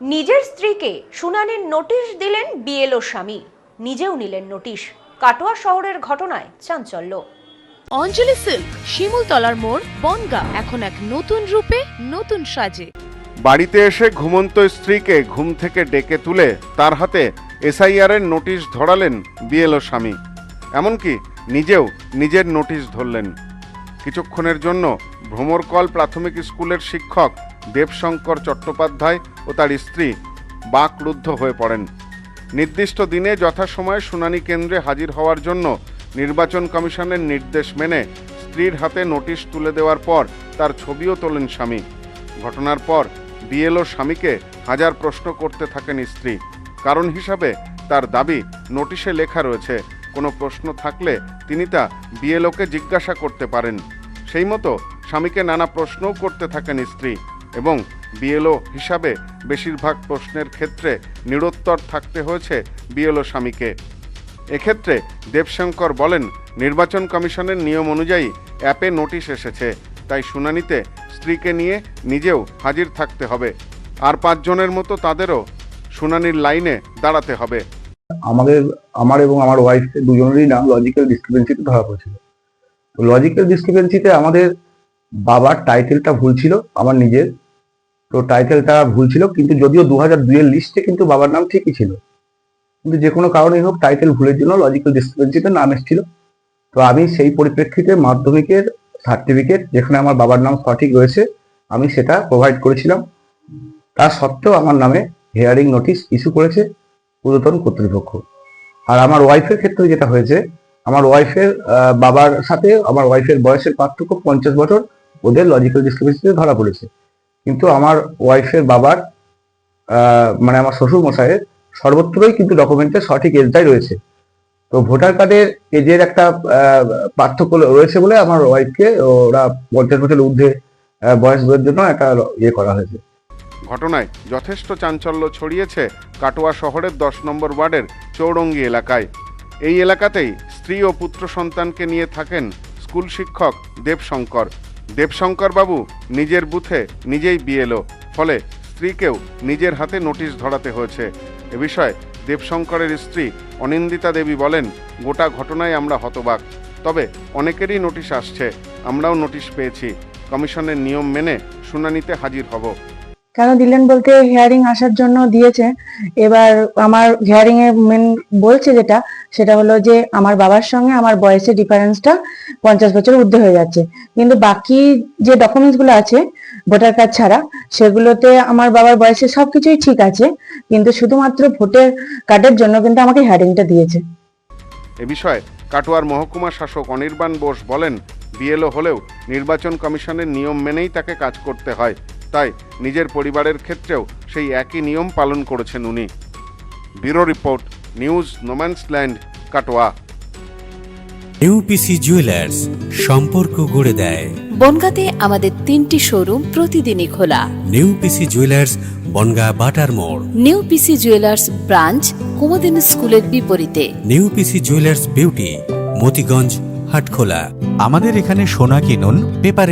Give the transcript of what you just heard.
নিজের স্ত্রীকে শুনানির নোটিশ দিলেন বিএলও স্বামী। নিজেও নিলেন নোটিশ। কাটোয়া শহরের ঘটনায় চাঞ্চল্য। অঞ্জলি সিল্ক শিমুলতলার মোড় বনগা এখন এক নতুন রূপে নতুন সাজে। বাড়িতে এসে ঘুমন্ত স্ত্রীকে ঘুম থেকে ডেকে তুলে তার হাতে এসআইআর এর নোটিশ ধরালেন বিএলও স্বামী। এমনকি নিজেও নিজের নোটিশ ধরলেন। কিছুক্ষণের জন্য ভ্রমরকল প্রাথমিক স্কুলের শিক্ষক দেবশঙ্কর চট্টোপাধ্যায় ও তার স্ত্রী বাকরুদ্ধ হয়ে পড়েন। নির্দিষ্ট দিনে যথাসময়ে শুনানি কেন্দ্রে হাজির হওয়ার জন্য নির্বাচন কমিশনের নির্দেশ মেনে স্ত্রীর হাতে নোটিশ তুলে দেওয়ার পর তার ছবিও তোলেন স্বামী। ঘটনার পর বিএলও স্বামীকে হাজার প্রশ্ন করতে থাকেন স্ত্রী। কারণ হিসাবে তার দাবি নোটিশে লেখা রয়েছে, কোনো প্রশ্ন থাকলে তিনি তা বিএলওকে জিজ্ঞাসা করতে পারেন। সেই মতো স্বামীকে নানা প্রশ্নও করতে থাকেন স্ত্রী এবং বিএলও হিসাবে বেশিরভাগ প্রশ্নের ক্ষেত্রে নিরুত্তর থাকতে হয়েছে বিএলও স্বামীকে। এক্ষেত্রে দেবশঙ্কর বলেন, নির্বাচন কমিশনের নিয়ম অনুযায়ী অ্যাপে নোটিশ এসেছে, তাই শুনানিতে স্ত্রীকে নিয়ে নিজেও হাজির থাকতে হবে। আর পাঁচজনের মতো তাদেরও শুনানির লাইনে দাঁড়াতে হবে। আমাদের, আমার এবং আমার ওয়াইফ দুজনেরই নাম লজিক্যাল ডিসক্রিপেন্সিতে ধরা পড়েছিল। লজিক্যাল ডিসক্রিপেন্সিতে আমাদের বাবার টাইটেলটা ভুল ছিল আমার নিজের। তো টাইটেলটা ভুল ছিল, কিন্তু যদিও দু হাজার দুইয়ের লিস্টে কিন্তু বাবার নাম ঠিকই ছিল। কিন্তু যে কোনো কারণেই হোক টাইটেল ভুলের জন্য লজিক্যাল ডিসক্রিপেন্সিতে নাম এসেছিল। তো আমি সেই পরিপ্রেক্ষিতে মাধ্যমিকের সার্টিফিকেট যেখানে আমার বাবার নাম সঠিক রয়েছে, আমি সেটা প্রোভাইড করেছিলাম। তার সত্ত্বেও আমার নামে হিয়ারিং নোটিশ ইস্যু করেছে ঊর্ধ্বতন কর্তৃপক্ষ। আর আমার ওয়াইফের ক্ষেত্রে যেটা হয়েছে, আমার ওয়াইফের বাবার সাথে আমার ওয়াইফের বয়সের পার্থক্য পঞ্চাশ বছর ওদের লজিক্যাল ডিসক্রিপেন্সিতে ধরা পড়েছে। কিন্তু আমার ওয়াইফের বাবার মানে আমার শ্বশুর মশাইয়ের সর্বত্রই কিন্তু ডকুমেন্টে সঠিক এজটাই রয়েছে। তো ভোটার কার্ডের এজের একটা পার্থক্য রয়েছে বলে আমার ওয়াইফকে ওরা পঞ্চাশ বছর ঊর্ধ্বে আহ, বয়স বয়সের জন্য একটা ইয়ে করা হয়েছে। ঘটনায় যথেষ্ট চাঞ্চল্য ছড়িয়েছে কাটোয়া শহরের দশ নম্বর ওয়ার্ডের চৌরঙ্গি এলাকায়। এই এলাকাতেই স্ত্রী ও পুত্র সন্তানকে নিয়ে থাকেন স্কুল শিক্ষক দেবশঙ্কর। দেবশঙ্কর বাবু নিজের বুথে নিজেই বিএলও ফলে স্ত্রীকেও নিজের হাতে নোটিশ ধরাতে হয়েছে। এ বিষয়ে দেবশঙ্করের স্ত্রী অনিন্দিতা দেবী বলেন, গোটা ঘটনায় আমরা হতবাক। তবে অনেকেরই নোটিশ আসছে, আমরাও নোটিশ পেয়েছি। কমিশনের নিয়ম মেনে শুনানিতে হাজির হব। কেন দিলেন বলতে হিয়ারিং আসার জন্য দিয়েছে। এবার আমার হিয়ারিং এ মেন বলছে যেটা, সেটা হলো যে আমার বাবার সঙ্গে আমার বয়সের ডিফারেন্সটা পঞ্চাশ বছর ঊর্ধ্বে হয়ে যাচ্ছে। কিন্তু বাকি যে ডকুমেন্টসগুলো আছে ভোটার কার্ড ছাড়া, সেগুলোতে আমার বাবার বয়সে সবকিছুই ঠিক আছে, কিন্তু শুধুমাত্র ভোটার কার্ডের জন্য কিন্তু আমাকে হিয়ারিংটা দিয়েছে। এ বিষয়ে কাটোয়ার মহকুমা শাসক অনির্বাণ বোস বলেন, বিএলও হলেও নির্বাচন কমিশনের নিয়ম মেনেই তাকে কাজ করতে হয়। তাই নিজের পরিবারের ক্ষেত্রেও সেই একই নিয়ম পালন করেছেন উনি। Bureau report news no man's land Katwa. UPC jewellers সম্পর্ক গড়ে দেয়। বনগাঁতে আমাদের তিনটি শোরুম প্রতিদিনই খোলা। নিউপিসি জুয়েলার্স বনগা বাটার মোড়। নিউ পিসি জুয়েলার্স ব্রাঞ্চ কুমদিন স্কুলের বিপরীতে। New PC jewellers beauty Motiganj Hatkhola. আমাদের এখানে সোনা কিনুন পেপারে